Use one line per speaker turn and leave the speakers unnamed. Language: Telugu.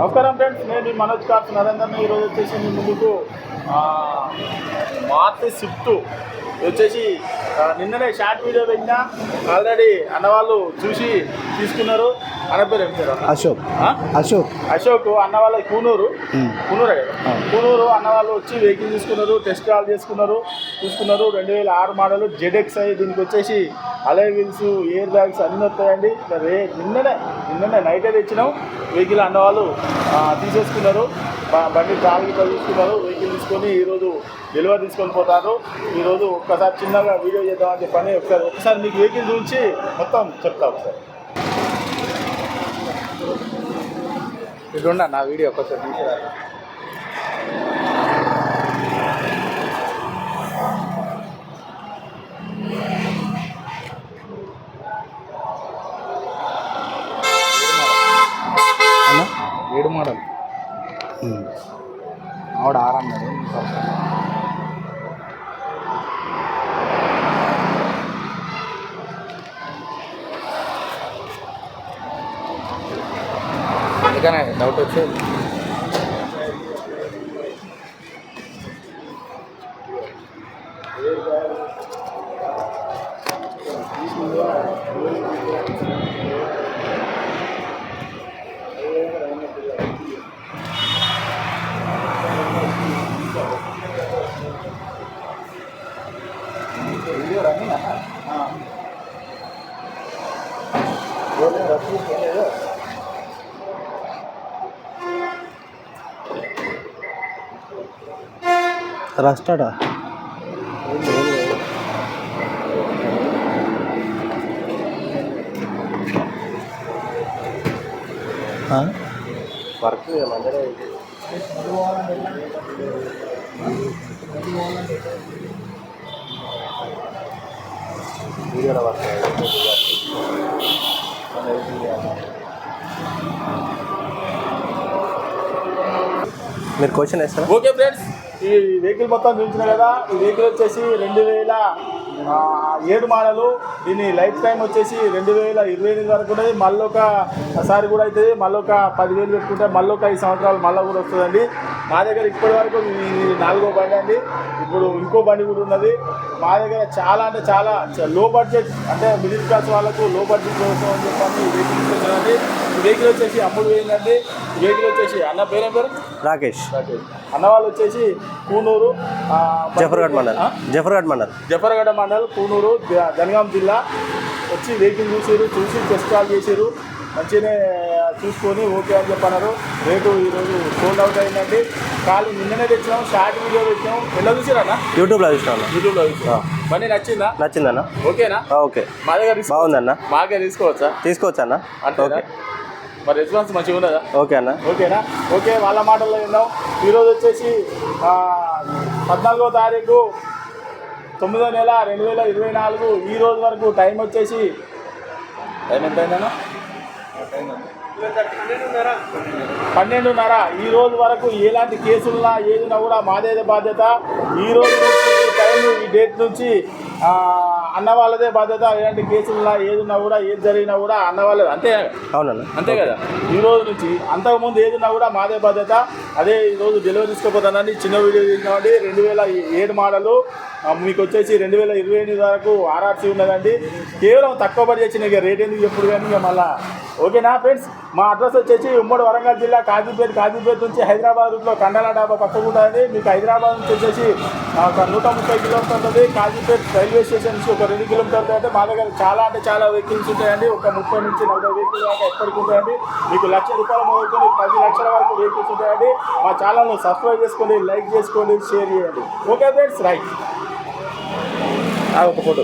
నమస్కారం ఫ్రెండ్స్ నేను మీ మనోజ్ కార్స్ నరేందర్ ఈరోజు వచ్చేసి మీ ముందుకు ఆ, స్విఫ్ట్ వచ్చేసి నిన్ననే షార్ట్ వీడియో పెట్టినా ఆల్రెడీ అన్నవాళ్ళు చూసి తీసుకున్నారు.
అశోక్? అశోక్.
అశోక్ అన్న వాళ్ళ కూనూరు. కూనూరే కదా?
ఆ.
కూనూరు అన్న వాళ్ళు వచ్చి వెహికల్ తీసుకున్నారు టెస్ట్ డ్రైవ్ చేసుకున్నారు చూసుకున్నారు. రెండు వేల ఆరు మోడల్ జెడ్ఎక్స్ అయ్యి దీనికి వచ్చేసి అలై వీల్స్ ఎయిర్ బ్యాగ్స్ అన్నీ వస్తాయండి. రే నిన్ననే నిన్ననే నైటే తెచ్చినాం. వెహికల్ అన్న వాళ్ళు తీసేసుకున్నారు. బండి ట్రావెల్ తీసుకున్నారు. వెహికల్ తీసుకొని ఈరోజు డెలివరీ తీసుకొని పోతారు. ఈరోజు ఒక్కసారి చిన్నగా వీడియో చేద్దామని చెప్పని ఒకసారి ఒకసారి మీకు వెహికల్ చూసి మొత్తం చెప్తా ఒకసారి. ఇటున్నా నా వీడియో ఒకసారి తీసిరా
అన్న
ఏడు మోడల్. ఆవిడ ఆరన్నాడు అందుకనే డౌట్ వచ్చి
రస్టాడా రాస్తాడా?
వర్క్ వీడియోలో వర్క్
మీరు క్వశ్చన్ వేస్తారా?
Okay friends. ఈ వెహికల్ మొత్తం చూపించిన కదా ఈ వెహికల్ వచ్చేసి రెండు వేల ఏడు మోడలు దీని లైఫ్ టైం వచ్చేసి రెండు వేల ఇరవై ఎనిమిది వరకు ఉంటుంది మళ్ళీ ఒక సారి కూడా అవుతుంది మళ్ళీ ఒక పదివేలు పెట్టుకుంటే మళ్ళీ ఒక ఐదు సంవత్సరాలు మళ్ళీ కూడా వస్తుందండి. మా దగ్గర ఇప్పటి వరకు నాలుగో బండి అండి. ఇప్పుడు ఇంకో బండి కూడా ఉన్నది. మా దగ్గర చాలా అంటే చాలా లో బడ్జెట్ అంటే మిడిల్ క్లాస్ వాళ్ళకు లో బడ్జెట్ కోసం అని చెప్పని ఈ వెహికల్ వచ్చేసి అమ్ముడు ఈ వెహికల్ వచ్చేసి అన్న పేరేం పేరు?
రాకేష్.
అన్న వాళ్ళు వచ్చేసి కూనూరు
జఫర్గఢ్ మండల్? జఫర్గఢ్ మండల్.
జఫర్గఢ మండల్ కూనూరు జనగాం జిల్లా. వచ్చి వెహికల్ చూసారు చూసి టెస్ట్ కాల్ చేసారు మంచిగానే చూసుకొని ఓకే అని చెప్పన్నారు. రేటు ఈరోజు సోల్డ్ అవుట్ అయిందండి. ఖాళీ నిన్ననే తెచ్చినాం షార్ట్ వీడియో తెచ్చినాం ఎలా చూసారన్నా
యూట్యూబ్లో చూసినా
యూట్యూబ్లో చూసాం బండి నచ్చిందా?
నచ్చిందన్న
ఓకేనా?
ఓకే.
మా దగ్గర
బాగుందన్న
మాకే తీసుకోవచ్చా?
తీసుకోవచ్చా అన్న? ఓకే.
మరి రెస్పాన్స్ మంచిగా ఉన్నదా
ఓకే అన్న.
ఓకేనా? ఓకే వాళ్ళ మాటల్లో విందాం. ఈరోజు వచ్చేసి పద్నాలుగో తారీఖు తొమ్మిదో నెల రెండు వేల ఇరవై నాలుగు ఈ రోజు వరకు టైం వచ్చేసి టైం ఎంత పన్నెండున్నర. ఈ రోజు వరకు ఎలాంటి కేసులున్నా ఏదినా కూడా మాదేదే బాధ్యత. ఈ రోజు నుంచి ఈ టైం ఈ డేట్ నుంచి అన్న వాళ్ళదే బాధ్యత ఎలాంటి కేసులున్నా ఏదున్నా కూడా ఏది జరిగినా కూడా అన్న వాళ్ళదే అంతే
అవునన్న.
అంతే కదా. ఈ రోజు నుంచి అంతకుముందు ఏదున్నా కూడా మాదే బాధ్యత. అదే ఈ రోజు డెలివరీ తీసుకోపోతానండి చిన్న వీడియో తీసినామండి రెండు వేల ఏడు మోడలు మీకు వచ్చేసి రెండు వేల ఇరవై ఎనిమిది వరకు ఆర్ఆర్సీ ఉన్నదండి. కేవలం తక్కువ పడి ఇక రేట్ ఎందుకు ఎప్పుడు కానీ ఇక మళ్ళా ఓకేనా ఫ్రెండ్స్? మా అడ్రస్ వచ్చేసి ఉమ్మడి వరంగల్ జిల్లా కాజీపేట కాజీపేట నుంచి హైదరాబాద్ రూట్లో కండల డాబా పక్కకు ఉంటుంది మీకు హైదరాబాద్ నుంచి వచ్చేసి ఒక నూట ముప్పై కిలోమీటర్లు ఉంటుంది. కాజీపేట రైల్వే స్టేషన్ నుంచి ఒక రెండు కిలోమీటర్లు అంటే మా దగ్గర చాలా అంటే చాలా వెహికల్స్ ఉంటాయండి. ఒక ముప్పై నుంచి నలభై వెహికల్ దాకా ఎప్పటికి ఉంటాయండి. మీకు లక్ష రూపాయల మొదలుకొని పది లక్షల వరకు వెహికల్స్ ఉంటాయండి. మా ఛానల్ను సబ్స్క్రైబ్ చేసుకోండి లైక్ చేసుకోండి షేర్ చేయండి. Okay friends right. ఒక ఫోటో